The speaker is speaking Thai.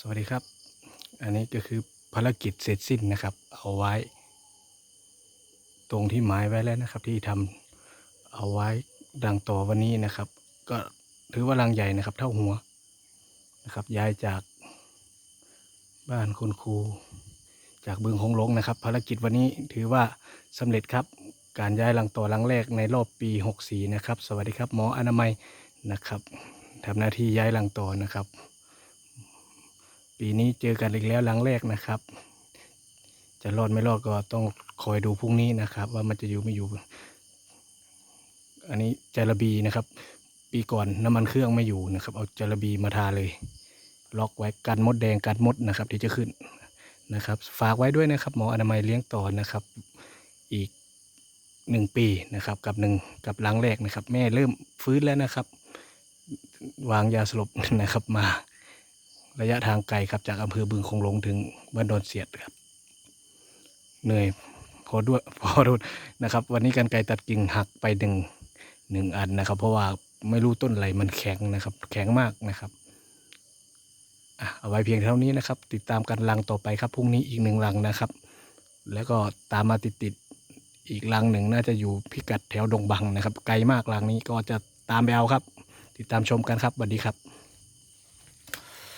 สวัสดีครับ อันนี้ก็คือภารกิจเสร็จสิ้นนะครับ เอาไว้ ตรงที่หมายไว้แล้วนะครับ ที่ทำเอาไว้ดังต่อวันนี้นะครับ ก็ถือว่ารังใหญ่นะครับ เท่าหัวนะครับย้ายจากบ้านคุณครูจากบึงหงหลงนะครับ ภารกิจวันนี้ถือว่าสำเร็จครับ การย้ายรังต่อรังแรกในรอบปี 64 นะครับ สวัสดีครับหมออนามัยนะครับทำหน้าที่ย้ายรังต่อนะครับ ปีนี้เจอกันอีกแล้วรังแรกนะครับ จะรอดไม่รอดก็ต้องคอยดูพรุ่งนี้นะครับ ว่ามันจะอยู่ไม่อยู่ อันนี้จระบีนะครับ ปีก่อนน้ำมันเครื่องไม่อยู่นะครับ เอาจระบีมาทาเลย ล็อกไว้กันมดแดงกันมดนะครับที่จะขึ้นนะครับ ฝากไว้ด้วยนะครับ หมออนามัยเลี้ยงต่อนะครับ อีกหนึ่งปีนะครับ กับหนึ่งกับรังแรกนะครับ แม่เริ่มฟื้นแล้วนะครับ วางยาสลบนะครับมา ระยะทางไกลครับจากอำเภอบึงคงหลงถึงบ้านโดอนเสียดครับเหนื่อยพอด้วยพอด้วยนะครับ วันนี้กันไกรตัดกิ่งหักไปหนึ่งหนึ่งอันนะครับ เพราะว่าไม่รู้ต้นอะไรมันแข็งนะครับ แข็งมากนะครับเอาไว้เพียงเท่านี้นะครับ ติดตามกันลังต่อไปครับพรุ่งนี้อีกหนึ่งลังนะครับ แล้วก็ตามมาติดติดอีกลังหนึ่งน่าจะอยู่พิกัดแถวดงบังนะครับ ไกลมากลังนี้ก็จะตามไปเอาครับ ติดตามชมกันครับสวัสดีครับ